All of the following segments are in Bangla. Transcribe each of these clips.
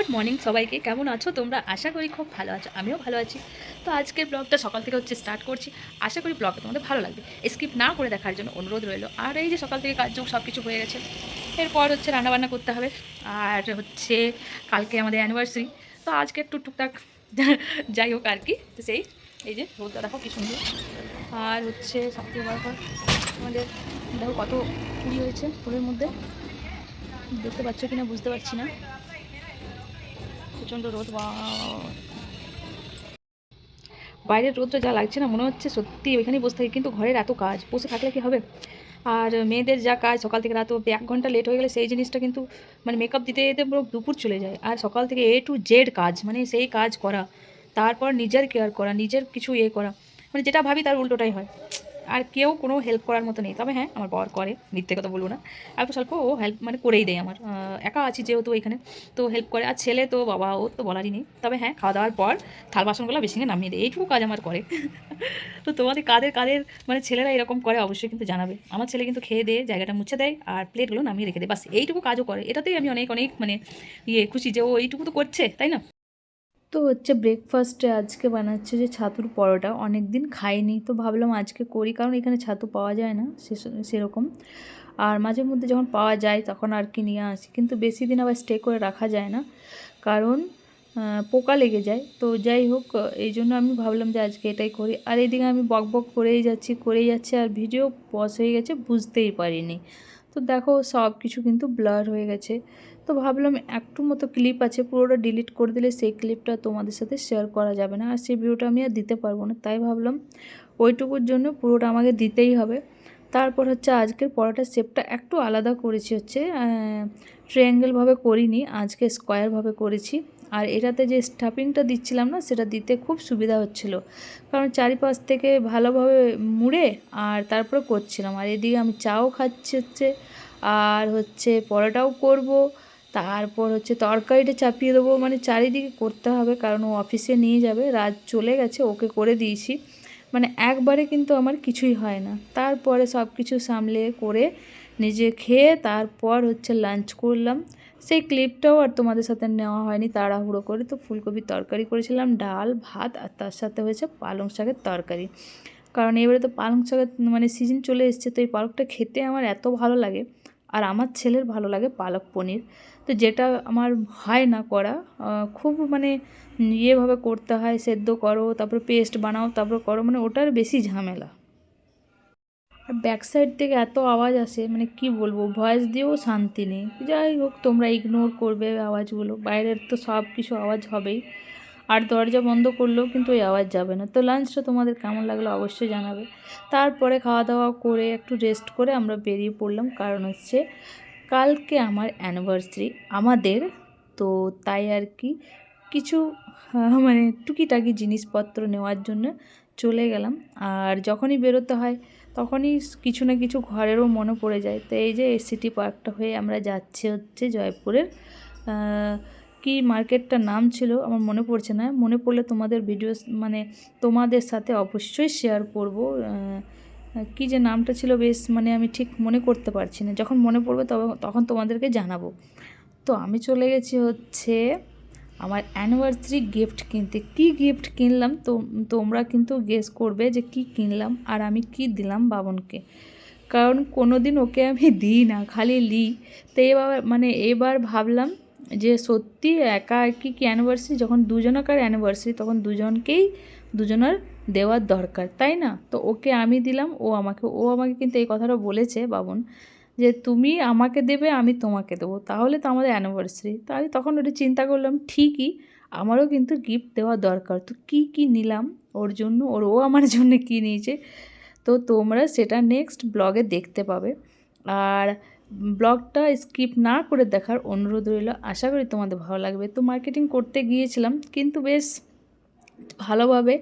গুড মর্নিং সবাইকে। কেমন আছো? তোমরা আশা করি খুব ভালো আছো। আমিও ভালো আছি। তো আজকের ব্লগটা সকাল থেকে হচ্ছে স্টার্ট করছি। আশা করি ব্লগটা তোমাদের ভালো লাগবে। স্কিপ না করে দেখার জন্য অনুরোধ রইল। আর এই যে সকাল থেকে কাজ সব কিছু হয়ে গেছে। এরপর হচ্ছে রান্নাবান্না করতে হবে। আর হচ্ছে কালকে আমাদের অ্যানিভার্সারি তো আজকে একটু টুকটাক যাই হোক আর কি। তো সেই, এই যে রোদটা দেখো কি সুন্দর। আর হচ্ছে সবথেকে বড় কথা, আমাদের দেখো কত কুড়ি হয়েছে ফুলের মধ্যে। দেখতে পাচ্ছ কিনা বুঝতে পারছি না। প্রচণ্ড রোদ বা বাইরের রোদটা যা লাগছে না, মনে হচ্ছে সত্যি ওইখানেই বসে থাকি, কিন্তু ঘরের এত কাজ, বসে থাকলে কি হবে? আর মেয়েদের যা কাজ, সকাল থেকে রাত এক ঘণ্টা লেট হয়ে গেলে সেই জিনিসটা কিন্তু মানে মেকআপ দিতে দিতে পুরো দুপুর চলে যায়। আর সকাল থেকে এ টু জেড কাজ মানে সেই কাজ করা, তারপর নিজের কেয়ার করা, নিজের কিছু ইয়ে করা মানে যেটা ভাবি তার উল্টোটাই হয়। আর কেউ কোনো হেল্প করার মতো নেই। তবে হ্যাঁ আমার বর করে, মিথ্যে কথা বলব না। একটু স্বল্প ও হেল্প মানে করেই দেয় আমার। একা আছি যেহেতু এখানে, তো হেল্প করে। আর ছেলে তো বাবা, ও তো বলারই নেই। তবে হ্যাঁ খাওয়া দাওয়ার পর থাল বাসনগুলো বেশি নামিয়ে দেয়। এইটুকু কাজ আমার করে। তো তোমাদের কাদের কাদের মানে ছেলেরা এরকম করে অবশ্যই কিন্তু জানাবে। আমার ছেলে কিন্তু খেয়ে দিয়ে জায়গাটা মুছে দেয় আর প্লেটগুলো নামিয়ে রেখে দেয়। বাস, এইটুকু কাজও করে। এটাতেই আমি অনেক অনেক মানে ইয়ে খুশি যে ও এইটুকু তো করছে, তাই না? তো হচ্ছে ব্রেকফাস্টে আজকে বানাচ্ছে যে ছাতুর পরোটা। অনেক দিন খাইনি, তো ভাবলাম আজকে করি, কারণ এখানে ছাতু পাওয়া যায় না সেরকম। আর মাঝে মধ্যে যখন পাওয়া যায়, তখন আর কি নিয়ে আসি। কিন্তু বেশি দিন আবার স্টে করে রাখা যায় না, কারণ পোকা লেগে যায়। তো যাই হোক, এই জন্য আমি ভাবলাম যে আজকে এটাই করি। আর এইদিকে আমি বক বক করেই যাচ্ছি করেই যাচ্ছি, আর ভিডিও পজ হয়ে গেছে, বুঝতেই পারিনি। তো দেখো সব কিছু কিন্তু ব্লার হয়ে গেছে। তো ভাবলাম একটু মতো ক্লিপ আছে, পুরোটা ডিলিট করে দিলে সেই ক্লিপটা তোমাদের সাথে শেয়ার করা যাবে না। আর সেই ভিডিওটা আমি আর দিতে পারব না। তাই ভাবলাম ওইটুকুর জন্য পুরোটা আমাকে দিতেই হবে। তারপর হচ্ছে আজকের পরোটার শেপটা একটু আলাদা করেছি হচ্ছে ট্রায়াঙ্গেলভাবে করিনি, আজকে স্কোয়ারভাবে করেছি। আর এটাতে যে স্টাফিংটা দিচ্ছিলাম না, সেটা দিতে খুব সুবিধা হচ্ছিল। কারণ চারিপাশ থেকে ভালোভাবে মুড়ে আর তারপরে করছিলাম। আর এদিকে আমি চাও খাচ্ছি হচ্ছে, আর হচ্ছে পরোটাও করব, তারপর হচ্ছে তরকারিটা চাপিয়ে দেবো। মানে চারিদিকে করতে হবে, কারণ ও অফিসে নিয়ে যাবে, রাত চলে গেছে, ওকে করে দিয়েছি। মানে একবারে কিন্তু আমার কিছুই হয় না। তারপরে সব কিছু সামলে করে নিজে খেয়ে তারপর হচ্ছে লাঞ্চ করলাম। সেই ক্লিপটাও আর তোমাদের সাথে নেওয়া হয়নি তাড়াহুড়ো করে। তো ফুলকপির তরকারি করেছিলাম, ডাল, ভাত আর তার সাথে হয়েছে পালং শাকের তরকারি। কারণ এবারে তো পালং শাকের মানে সিজন চলে এসছে, তো এই পালকটা খেতে আমার এত ভালো লাগে। আর আমার ছেলের ভালো লাগে পালক পনির। তো যেটা আমার হয় না করা খুব মানে ইয়েভাবে করতে হয়, সেদ্ধ করো, তারপরে পেস্ট বানাও, তারপরে করো মানে ওটার বেশি ঝামেলা। আর ব্যাক সাইড থেকে এত আওয়াজ আসে মানে কি বলব ভয়েস দিয়েও শান্তি নেই। যাই হোক, তোমরা ইগনোর করবে আওয়াজগুলো, বাইরের তো সব কিছু আওয়াজ হবেই। আর দরজা বন্ধ করলেও কিন্তু ওই আওয়াজ যাবে না। তো লাঞ্চটা তোমাদের কেমন লাগল অবশ্যই জানাবে। তারপরে খাওয়া দাওয়া করে একটু রেস্ট করে আমরা বেরিয়ে পড়লাম। কারণ হচ্ছে কালকে আমার অ্যানিভার্সারি আমাদের। তো তাই আর কি কিছু মানে টুকিটাকি জিনিসপত্র নেওয়ার জন্য চলে গেলাম। আর যখনই বেরোতে হয় তখনই কিছু না কিছু ঘরেরও মনে পড়ে যায়। তো এই যে সিটি পার্কটা হয়ে আমরা যাচ্ছি হচ্ছে জয়পুরের কি মার্কেটটার নাম ছিল আমার মনে পড়ছে না। মনে পড়লে তোমাদের ভিডিও মানে তোমাদের সাথে অবশ্যই শেয়ার করব। কি যে নামটা ছিল বেশ মানে আমি ঠিক মনে করতে পারছি না। যখন মনে পড়বে তবে, তখন তোমাদেরকে জানাব। তো আমি চলে গেছি হচ্ছে আমার অ্যানিভার্সারি গিফট কিনতে। কি গিফট কিনলাম? তো, তোমরা কিন্তু গেস করবে যে কি কিনলাম আর আমি কি দিলাম বাবনকে। কারণ কোনো দিন ওকে আমি দিই না, খালি লি। তো এবার মানে এবার ভাবলাম যে সত্যি একা একই কি অ্যানিভার্সারি যখন দুজনকার অ্যানিভার্সারি তখন দুজনকেই দুজনের দেওয়ার দরকার, তাই না? তো ওকে আমি দিলাম, ও আমাকে ও আমাকে কিন্তু এই কথাটা বলেছে বাবন, যে তুমি আমাকে দেবে, আমি তোমাকে দেবো, তাহলে তো আমাদের অ্যানিভার্সারি তো আমি তখন ওটা চিন্তা করলাম, ঠিকই, আমারও কিন্তু গিফট দেওয়া দরকার। তো কী কী নিলাম ওর জন্য? ওর, ও আমার জন্য কী নিয়েছে? তো তোমরা সেটা নেক্সট ব্লগে দেখতে পাবে। আর ব্লগটা স্কিপ না করে দেখার অনুরোধ রইল। আশা করি তোমাদের ভালো লাগবে। তো মার্কেটিং করতে গিয়েছিলাম, কিন্তু বেশ ভালোভাবে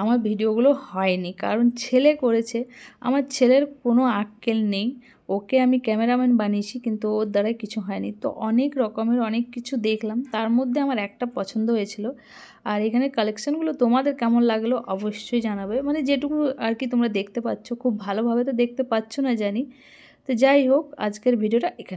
আমার ভিডিওগুলো হয়নি। কারণ ছেলে করেছে, আমার ছেলের কোনো আক্কেল নেই। ওকে আমি ক্যামেরাম্যান বানিয়েছি, কিন্তু ওর দ্বারাই কিছু হয়নি। তো অনেক রকমের অনেক কিছু দেখলাম। তার মধ্যে আমার একটা পছন্দ হয়েছিল। আর এখানে কালেকশানগুলো তোমাদের কেমন লাগল অবশ্যই জানাবে। মানে যেটুকু আর কি তোমরা দেখতে পাচ্ছ, খুব ভালোভাবে তো দেখতে পাচ্ছ না জানি। তো যাই হোক আজকের ভিডিওটা এখানে